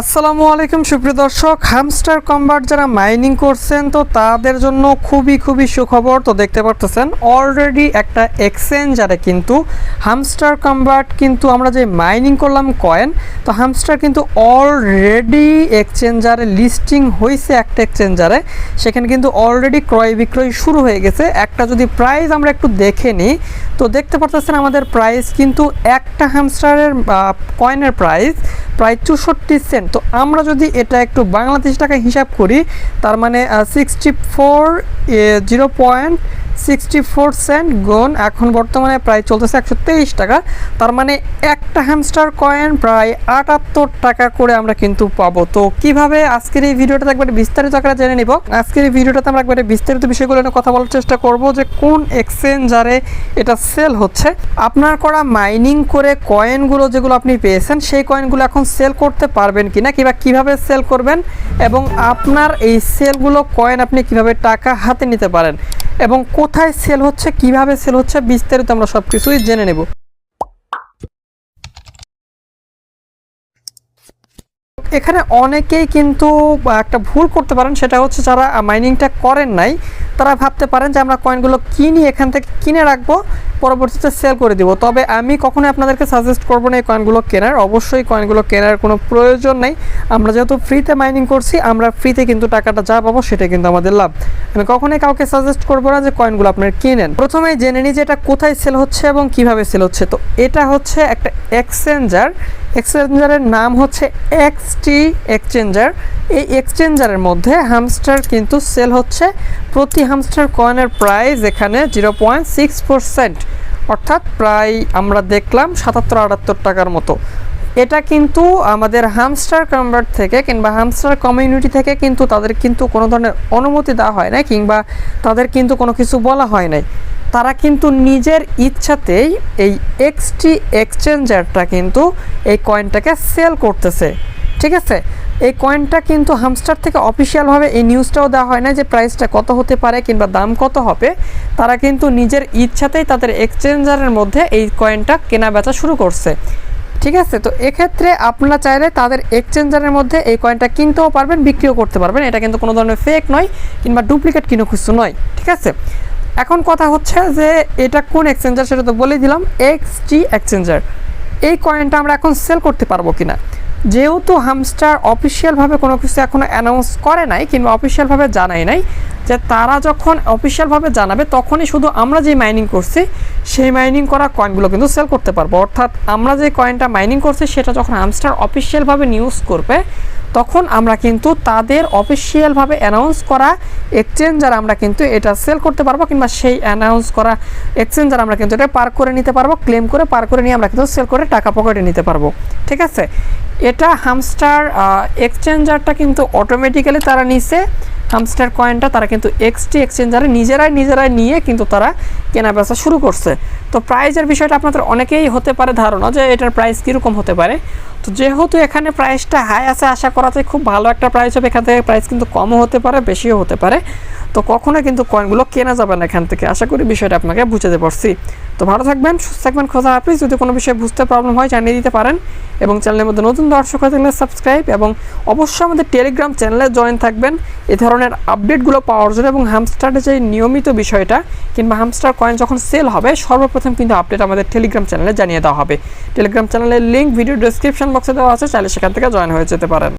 আসসালামু আলাইকুম, সুপ্রিয় দর্শক। হ্যামস্টার কম্বাট যারা মাইনিং করছেন, তো তাদের জন্য খুবই খুবই সুখবর। তো দেখতে পারতেছেন অলরেডি একটা এক্সচেঞ্জারে কিন্তু হ্যামস্টার কম্বাট কিন্তু আমরা যে মাইনিং করলাম কয়েন তো হ্যামস্টার কিন্তু অলরেডি এক্সচেঞ্জারে লিস্টিং হয়েছে একটা এক্সচেঞ্জারে সেখানে কিন্তু অলরেডি ক্রয় বিক্রয় শুরু হয়ে গেছে। একটা যদি প্রাইস আমরা একটু দেখে নিই তো দেখতে পারতেছেন আমাদের প্রাইস কিন্তু একটা হ্যামস্টারের কয়েনের প্রাইস প্রায় চৌষট্টি সেন্ট তো আমরা যদি এটা একটু বাংলাদেশ টাকা হিসাব করি, তার মানে sixty four zero point sixty four cent গুণ এখন বর্তমানে প্রায় চলতেছে একশো তেইশ টাকা। তার মানে একটা হ্যামস্টার কয়েন প্রায় আটাত্তর টাকা করে আমরা কিন্তু পাবো। তো কীভাবে আজকের এই ভিডিওটাতে একবারে বিস্তারিত আকারে জেনে নিব? আজকের এই ভিডিওটাতে আমরা একবারে বিস্তারিত বিষয়গুলো নিয়ে কথা বলার চেষ্টা করব যে কোন এক্সচেঞ্জারে এটা সেল হচ্ছে। আপনার করা মাইনিং করে কয়েনগুলো যেগুলো আপনি পেয়েছেন, সেই কয়েনগুলো এখন সেল করতে পারবেন কিনা কিংবা কীভাবে সেল করবেন এবং আপনার এই সেলগুলো কয়েন আপনি কীভাবে টাকা হাতে নিতে পারেন? এবং কোথায় সেল হচ্ছে, কীভাবে সেল হচ্ছে, বিস্তারিত আমরা সব কিছুই জেনে নেব। এখানে অনেকেই কিন্তু একটা ভুল করতে পারেন, সেটা হচ্ছে যারা মাইনিংটা করেন নাই, তারা ভাবতে পারেন যে আমরা কয়েনগুলো কিনি, এখান থেকে কিনে রাখব। পরবর্তীতে সেল করে দিব। তবে আমি কখনোই আপনাদেরকে সাজেস্ট করব না এই কয়েনগুলো কেনার। অবশ্যই কয়েনগুলো কেনার কোনো প্রয়োজন নেই। আমরা যেহেতু ফ্রিতে মাইনিং করছি, আমরা ফ্রিতে কিন্তু টাকাটা যা পাবো সেটা কিন্তু আমাদের লাভ। আমি কখনোই কাউকে সাজেস্ট করব না যে কয়েনগুলো আপনার কিনেন। প্রথমে জেনে নিই যে এটা কোথায় সেল হচ্ছে এবং কীভাবে সেল হচ্ছে। তো এটা হচ্ছে একটা এক্সচেঞ্জার এক্সচেঞ্জারের নাম হচ্ছে এক্সটি এক্সচেঞ্জার। এই এক্সচেঞ্জারের মধ্যে হামস্টার কিন্তু সেল হচ্ছে। প্রতি হামস্টার কয়েনের প্রাইস এখানে জিরো পয়েন্ট সিক্স পারসেন্ট। অর্থাৎ প্রায় আমরা দেখলাম সাতাত্তর আটাত্তর টাকার মতো। এটা কিন্তু আমাদের হামস্টার কনভার্ট থেকে কিংবা হামস্টার কমিউনিটি থেকে কিন্তু তাদের কিন্তু কোনো ধরনের অনুমতি দেওয়া হয় না কিংবা তাদের কিন্তু কোনো কিছু বলা হয় নাই। তারা কিন্তু নিজের ইচ্ছাতেই এই এক্সটি এক্সচেঞ্জারটা কিন্তু এই কয়েনটাকে সেল করতেছে। ঠিক আছে? এই কয়েনটা কিন্তু হামস্টার থেকে অফিসিয়ালভাবে এই নিউজটাও দেওয়া হয় না যে প্রাইসটা কত হতে পারে কিংবা দাম কত হবে। তারা কিন্তু নিজের ইচ্ছাতেই তাদের এক্সচেঞ্জারের মধ্যে এই কয়েনটা কেনা বেচা শুরু করছে। ঠিক আছে? তো এক্ষেত্রে আপনারা চাইলে তাদের এক্সচেঞ্জারের মধ্যে এই কয়েনটা কিনতেও পারবেন, বিক্রিও করতে পারবেন। এটা কিন্তু কোনো ধরনের ফেক নয় কিংবা ডুপ্লিকেট কিনো কিছু নয়। ঠিক আছে? এখন কথা হচ্ছে যে এটা কোন এক্সচেঞ্জার সেটা তো বলেই দিলাম এক্সটি এক্সচেঞ্জার এই কয়েনটা আমরা এখন সেল করতে পারব কিনা? যেহেতু হামস্টার অফিসিয়ালভাবে কোনো কিছু এখনও অ্যানাউন্স করে নাই কিংবা অফিসিয়ালভাবে জানাই নাই, যে তারা যখন অফিসিয়ালভাবে জানাবে, তখনই শুধু আমরা যে মাইনিং করছি, সেই মাইনিং করা কয়েনগুলো কিন্তু সেল করতে পারব। অর্থাৎ আমরা যে কয়েনটা মাইনিং করছি, সেটা যখন হামস্টার অফিসিয়ালভাবে নিউজ করবে, তখন আমরা কিন্তু তাদের অফিসিয়ালভাবে অ্যানাউন্স করা এক্সচেঞ্জার আমরা কিন্তু এটা সেল করতে পারব কিংবা সেই অ্যানাউন্স করা এক্সচেঞ্জার আমরা কিন্তু এটা পার করে নিতে পারব ক্লেম করে পার করে নিয়ে আমরা কিন্তু সেল করে টাকা পকেটে নিতে পারব। ঠিক আছে? এটা হামস্টার এক্সচেঞ্জারটা কিন্তু অটোমেটিক্যালি তারা নিছে। হামস্টার কয়েনটা তারা কিন্তু এক্সটি এক্সচেঞ্জারে নিজেরাই নিজেরাই নিয়ে কিন্তু তারা কেনা বেচা শুরু করছে। তো প্রাইজের বিষয়টা আপনাদের অনেকেই হতে পারে ধারণা যে এটার প্রাইস কীরকম হতে পারে। তো যেহেতু এখানে প্রাইসটা হাই আছে, আশা করাতে খুব ভালো একটা প্রাইস হবে। এখান থেকে প্রাইস কিন্তু কমও হতে পারে, বেশিও হতে পারে। তো কখনো কিন্তু কয়েনগুলো কেনা যাবে না এখান থেকে। আশা করি বিষয়টা আপনাকে বুঝাতে পারছি। তো ভালো থাকবেন, সুস্থ থাকবেন খোঁজা হাফিজ। যদি কোনো বিষয়ে বুঝতে প্রবলেম হয়, জানিয়ে দিতে পারেন। এবং চ্যানেলের মধ্যে নতুন দর্শক হয়ে থাকলে সাবস্ক্রাইব এবং অবশ্যই আমাদের টেলিগ্রাম চ্যানেলে জয়েন থাকবেন। এ ধরনের আপডেটগুলো পাওয়ার জন্য এবং হামস্টারের যে নিয়মিত বিষয়টা কিংবা হামস্টার কয়েন যখন সেল হবে, সর্বপ্রথম কিন্তু আপডেট আমাদের টেলিগ্রাম চ্যানেলে জানিয়ে দেওয়া হবে। টেলিগ্রাম চ্যানেলের লিঙ্ক ভিডিও ডিসক্রিপশন বক্সে দেওয়া আছে, চাইলে সেখান থেকে জয়েন হয়ে যেতে পারেন।